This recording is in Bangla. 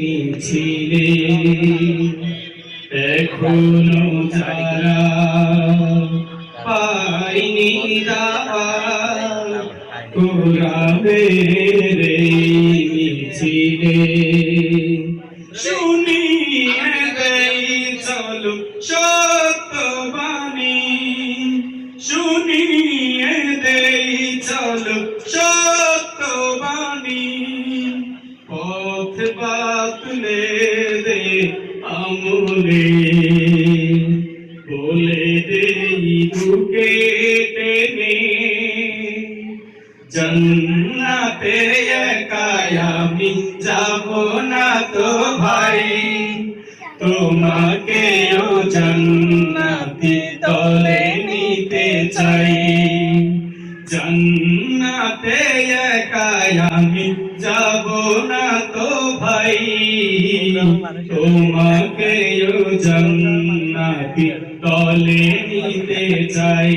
মিছিলে এখনও যারা পাইনি কোরআনে রে মিছিলে শুনিয়ে দেই চলো সত্যবাণী। শুনিয়ে দেই চলো সত্যবাণী। পথ বাতলে দে আমলে, বলে দেই বুকে টেনে, জন্নাতে একাই আমি যাব না তো ভাই। তোমাকেও জান্নাতি তলে নিতে চাই। জান্নাতে একাই আমি যাব না তো ভাই। তোমাকেও জান্নাতি তলে নিতে চাই।